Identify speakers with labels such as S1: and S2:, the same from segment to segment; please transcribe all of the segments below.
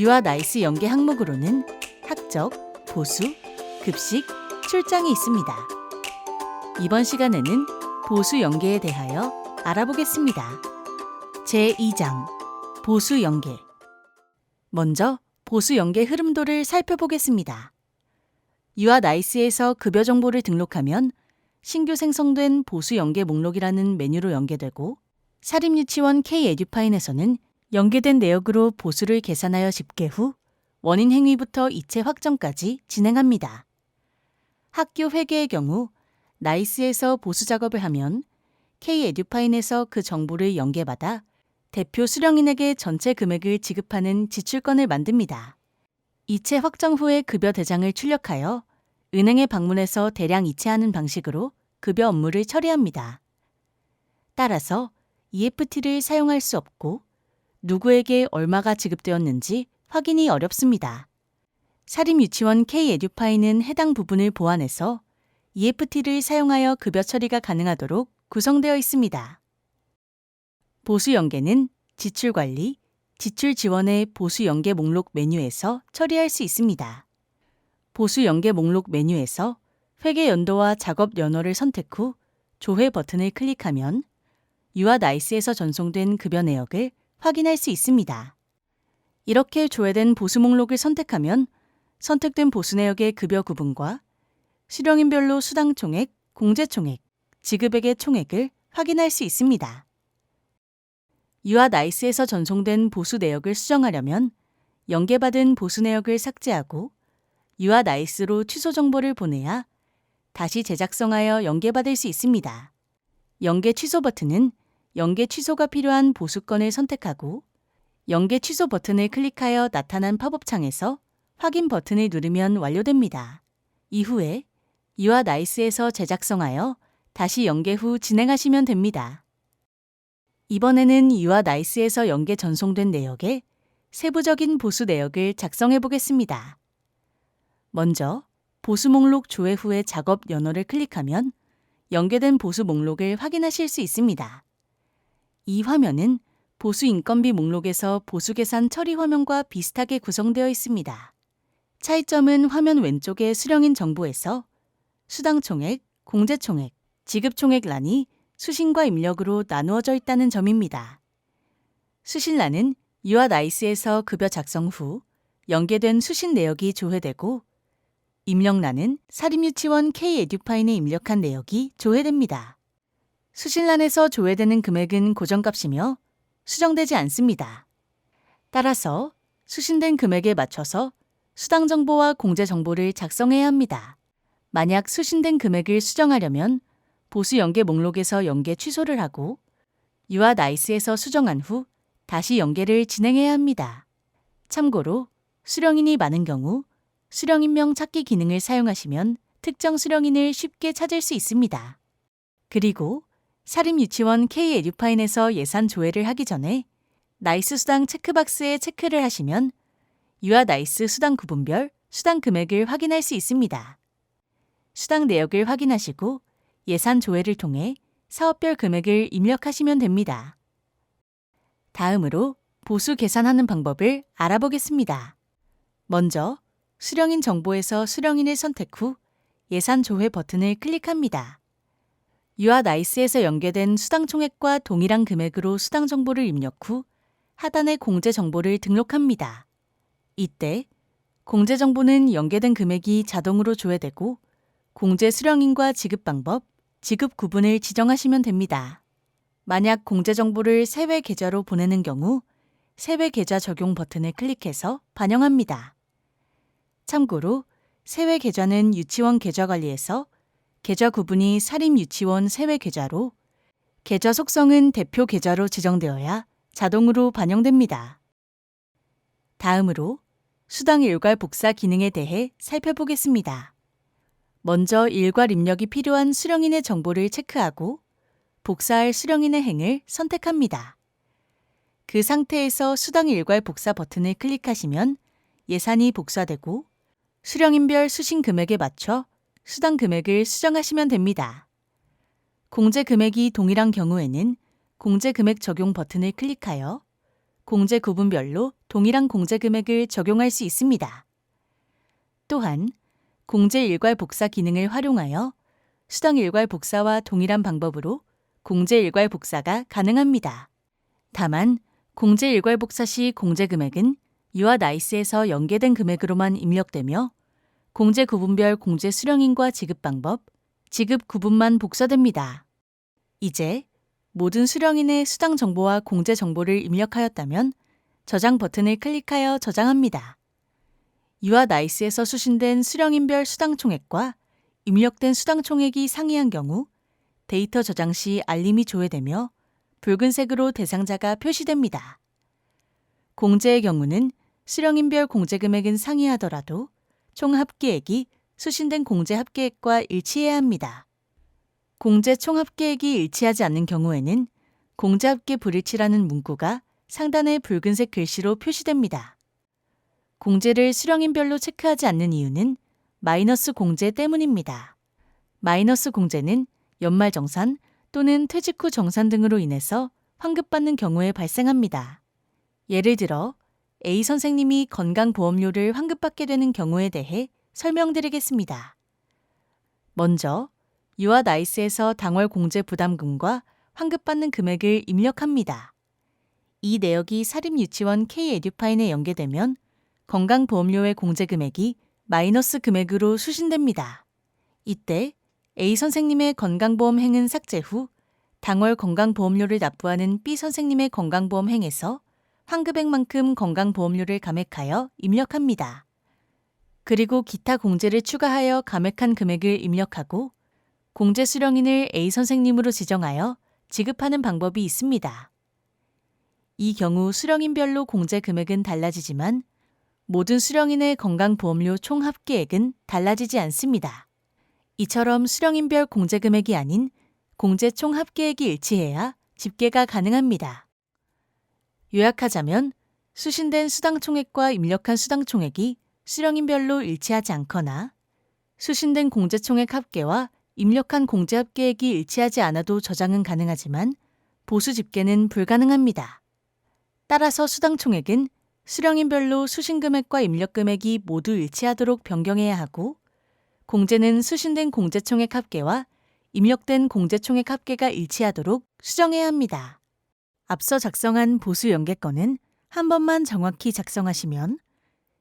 S1: 유아 나이스 연계 항목으로는 학적, 보수, 급식, 출장이 있습니다. 이번 시간에는 보수 연계에 대하여 알아보겠습니다. 제2장 보수 연계 먼저 보수 연계 흐름도를 살펴보겠습니다. 유아 나이스에서 급여 정보를 등록하면 신규 생성된 보수 연계 목록이라는 메뉴로 연계되고 사립유치원 K-에듀파인에서는 연계된 내역으로 보수를 계산하여 집계 후 원인 행위부터 이체 확정까지 진행합니다. 학교 회계의 경우 나이스에서 보수 작업을 하면 K-에듀파인에서 그 정보를 연계받아 대표 수령인에게 전체 금액을 지급하는 지출건을 만듭니다. 이체 확정 후에 급여 대장을 출력하여 은행에 방문해서 대량 이체하는 방식으로 급여 업무를 처리합니다. 따라서 EFT를 사용할 수 없고 누구에게 얼마가 지급되었는지 확인이 어렵습니다. 사립유치원 K-에듀파이는 해당 부분을 보완해서 EFT를 사용하여 급여 처리가 가능하도록 구성되어 있습니다. 보수 연계는 지출 관리, 지출 지원의 보수 연계 목록 메뉴에서 처리할 수 있습니다. 보수 연계 목록 메뉴에서 회계 연도와 작업 연월을 선택 후 조회 버튼을 클릭하면 유아 나이스에서 전송된 급여 내역을 확인할 수 있습니다. 이렇게 조회된 보수 목록을 선택하면 선택된 보수 내역의 급여 구분과 수령인별로 수당 총액, 공제 총액, 지급액의 총액을 확인할 수 있습니다. 유아 나이스에서 전송된 보수 내역을 수정하려면 연계받은 보수 내역을 삭제하고 유아 나이스로 취소 정보를 보내야 다시 제작성하여 연계받을 수 있습니다. 연계 취소 버튼은 연계 취소가 필요한 보수건을 선택하고 연계 취소 버튼을 클릭하여 나타난 팝업 창에서 확인 버튼을 누르면 완료됩니다. 이후에 유아 나이스에서 제작성하여 다시 연계 후 진행하시면 됩니다. 이번에는 유아 나이스에서 연계 전송된 내역에 세부적인 보수 내역을 작성해 보겠습니다. 먼저 보수 목록 조회 후에 작업 연월을 클릭하면 연계된 보수 목록을 확인하실 수 있습니다. 이 화면은 보수 인건비 목록에서 보수 계산 처리 화면과 비슷하게 구성되어 있습니다. 차이점은 화면 왼쪽의 수령인 정보에서 수당 총액, 공제 총액, 지급 총액 란이 수신과 입력으로 나누어져 있다는 점입니다. 수신란은 유아 나이스에서 급여 작성 후 연계된 수신 내역이 조회되고 입력란은 사립유치원 K-에듀파인에 입력한 내역이 조회됩니다. 수신란에서 조회되는 금액은 고정값이며 수정되지 않습니다. 따라서 수신된 금액에 맞춰서 수당 정보와 공제 정보를 작성해야 합니다. 만약 수신된 금액을 수정하려면 보수 연계 목록에서 연계 취소를 하고 유아 나이스에서 수정한 후 다시 연계를 진행해야 합니다. 참고로 수령인이 많은 경우 수령인명 찾기 기능을 사용하시면 특정 수령인을 쉽게 찾을 수 있습니다. 그리고 사립유치원 K-에듀파인에서 예산 조회를 하기 전에 나이스 수당 체크박스에 체크를 하시면 유아 나이스 수당 구분별 수당 금액을 확인할 수 있습니다. 수당 내역을 확인하시고 예산 조회를 통해 사업별 금액을 입력하시면 됩니다. 다음으로 보수 계산하는 방법을 알아보겠습니다. 먼저 수령인 정보에서 수령인을 선택 후 예산 조회 버튼을 클릭합니다. 유아 나이스에서 연계된 수당 총액과 동일한 금액으로 수당 정보를 입력 후 하단의 공제 정보를 등록합니다. 이때 공제 정보는 연계된 금액이 자동으로 조회되고 공제 수령인과 지급 방법, 지급 구분을 지정하시면 됩니다. 만약 공제 정보를 세외 계좌로 보내는 경우 세외 계좌 적용 버튼을 클릭해서 반영합니다. 참고로 세외 계좌는 유치원 계좌 관리에서 계좌 구분이 사립 유치원 세외 계좌로 계좌 속성은 대표 계좌로 지정되어야 자동으로 반영됩니다. 다음으로 수당 일괄 복사 기능에 대해 살펴보겠습니다. 먼저 일괄 입력이 필요한 수령인의 정보를 체크하고 복사할 수령인의 행을 선택합니다. 그 상태에서 수당 일괄 복사 버튼을 클릭하시면 예산이 복사되고 수령인별 수신 금액에 맞춰 수당 금액을 수정하시면 됩니다. 공제 금액이 동일한 경우에는 공제 금액 적용 버튼을 클릭하여 공제 구분별로 동일한 공제 금액을 적용할 수 있습니다. 또한 공제 일괄 복사 기능을 활용하여 수당 일괄 복사와 동일한 방법으로 공제 일괄 복사가 가능합니다. 다만 공제 일괄 복사 시 공제 금액은 유아 나이스에서 연계된 금액으로만 입력되며 공제 구분별 공제 수령인과 지급 방법, 지급 구분만 복사됩니다. 이제 모든 수령인의 수당 정보와 공제 정보를 입력하였다면 저장 버튼을 클릭하여 저장합니다. 유아 나이스에서 수신된 수령인별 수당 총액과 입력된 수당 총액이 상이한 경우 데이터 저장 시 알림이 조회되며 붉은색으로 대상자가 표시됩니다. 공제의 경우는 수령인별 공제 금액은 상이하더라도 총 합계액이 수신된 공제 합계액과 일치해야 합니다. 공제 총 합계액이 일치하지 않는 경우에는 공제 합계 불일치라는 문구가 상단의 붉은색 글씨로 표시됩니다. 공제를 수령인별로 체크하지 않는 이유는 마이너스 공제 때문입니다. 마이너스 공제는 연말 정산 또는 퇴직 후 정산 등으로 인해서 환급받는 경우에 발생합니다. 예를 들어 A 선생님이 건강보험료를 환급받게 되는 경우에 대해 설명드리겠습니다. 먼저 유아 나이스에서 당월 공제 부담금과 환급받는 금액을 입력합니다. 이 내역이 사립유치원 K-에듀파인에 연계되면 건강보험료의 공제 금액이 마이너스 금액으로 수신됩니다. 이때 A 선생님의 건강보험 행은 삭제 후 당월 건강보험료를 납부하는 B 선생님의 건강보험 행에서 환급액만큼 건강보험료를 감액하여 입력합니다. 그리고 기타 공제를 추가하여 감액한 금액을 입력하고 공제 수령인을 A 선생님으로 지정하여 지급하는 방법이 있습니다. 이 경우 수령인별로 공제 금액은 달라지지만 모든 수령인의 건강보험료 총 합계액은 달라지지 않습니다. 이처럼 수령인별 공제 금액이 아닌 공제 총 합계액이 일치해야 집계가 가능합니다. 요약하자면 수신된 수당 총액과 입력한 수당 총액이 수령인별로 일치하지 않거나 수신된 공제 총액 합계와 입력한 공제 합계액이 일치하지 않아도 저장은 가능하지만 보수 집계는 불가능합니다. 따라서 수당 총액은 수령인별로 수신 금액과 입력 금액이 모두 일치하도록 변경해야 하고 공제는 수신된 공제 총액 합계와 입력된 공제 총액 합계가 일치하도록 수정해야 합니다. 앞서 작성한 보수 연계건은 한 번만 정확히 작성하시면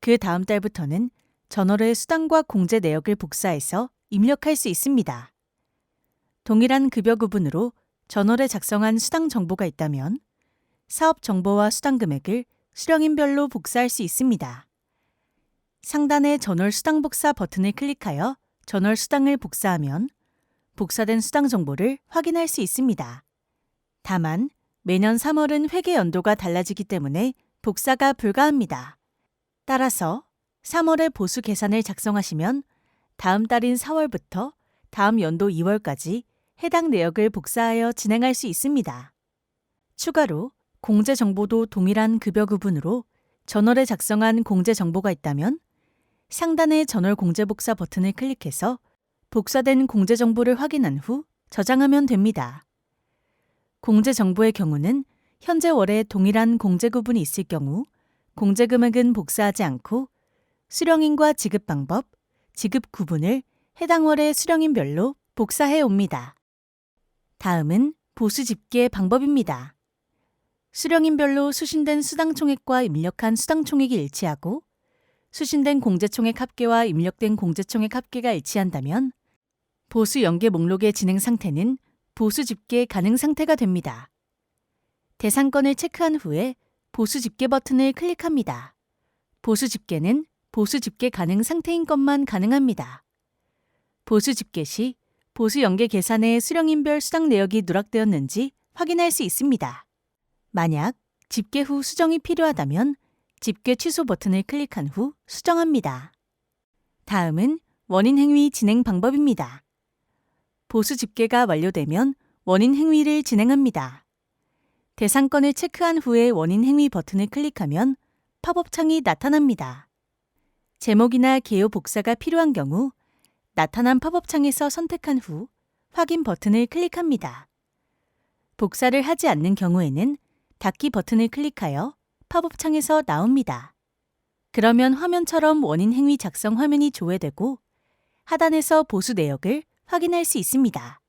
S1: 그 다음 달부터는 전월의 수당과 공제 내역을 복사해서 입력할 수 있습니다. 동일한 급여 구분으로 전월에 작성한 수당 정보가 있다면 사업 정보와 수당 금액을 수령인별로 복사할 수 있습니다. 상단의 전월 수당 복사 버튼을 클릭하여 전월 수당을 복사하면 복사된 수당 정보를 확인할 수 있습니다. 다만 매년 3월은 회계 연도가 달라지기 때문에 복사가 불가합니다. 따라서 3월의 보수 계산을 작성하시면 다음 달인 4월부터 다음 연도 2월까지 해당 내역을 복사하여 진행할 수 있습니다. 추가로 공제 정보도 동일한 급여 구분으로 전월에 작성한 공제 정보가 있다면 상단의 전월 공제 복사 버튼을 클릭해서 복사된 공제 정보를 확인한 후 저장하면 됩니다. 공제 정보의 경우는 현재 월에 동일한 공제 구분이 있을 경우 공제 금액은 복사하지 않고 수령인과 지급 방법, 지급 구분을 해당 월의 수령인별로 복사해 옵니다. 다음은 보수 집계 방법입니다. 수령인별로 수신된 수당 총액과 입력한 수당 총액이 일치하고 수신된 공제 총액 합계와 입력된 공제 총액 합계가 일치한다면 보수 연계 목록의 진행 상태는 보수 집계 가능 상태가 됩니다. 대상권을 체크한 후에 보수 집계 버튼을 클릭합니다. 보수 집계는 보수 집계 가능 상태인 것만 가능합니다. 보수 집계 시 보수 연계 계산에 수령인별 수당 내역이 누락되었는지 확인할 수 있습니다. 만약 집계 후 수정이 필요하다면 집계 취소 버튼을 클릭한 후 수정합니다. 다음은 원인 행위 진행 방법입니다. 보수 집계가 완료되면 원인 행위를 진행합니다. 대상권을 체크한 후에 원인 행위 버튼을 클릭하면 팝업 창이 나타납니다. 제목이나 개요 복사가 필요한 경우 나타난 팝업 창에서 선택한 후 확인 버튼을 클릭합니다. 복사를 하지 않는 경우에는 닫기 버튼을 클릭하여 팝업 창에서 나옵니다. 그러면 화면처럼 원인 행위 작성 화면이 조회되고 하단에서 보수 내역을 확인할 수 있습니다.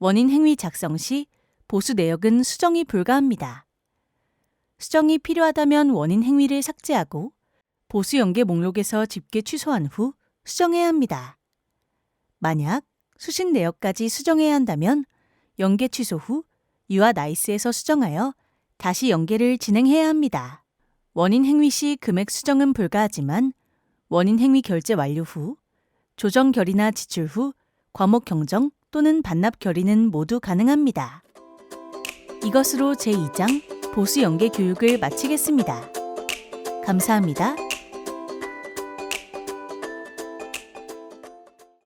S1: 원인 행위 작성 시 보수 내역은 수정이 불가합니다. 수정이 필요하다면 원인 행위를 삭제하고 보수 연계 목록에서 집계 취소한 후 수정해야 합니다. 만약 수신 내역까지 수정해야 한다면 연계 취소 후 유아 나이스에서 수정하여 다시 연계를 진행해야 합니다. 원인 행위 시 금액 수정은 불가하지만 원인 행위 결제 완료 후 조정 결의나 지출 후 과목 경정 또는 반납 결의는 모두 가능합니다. 이것으로 제2장 보수 연계 교육을 마치겠습니다. 감사합니다.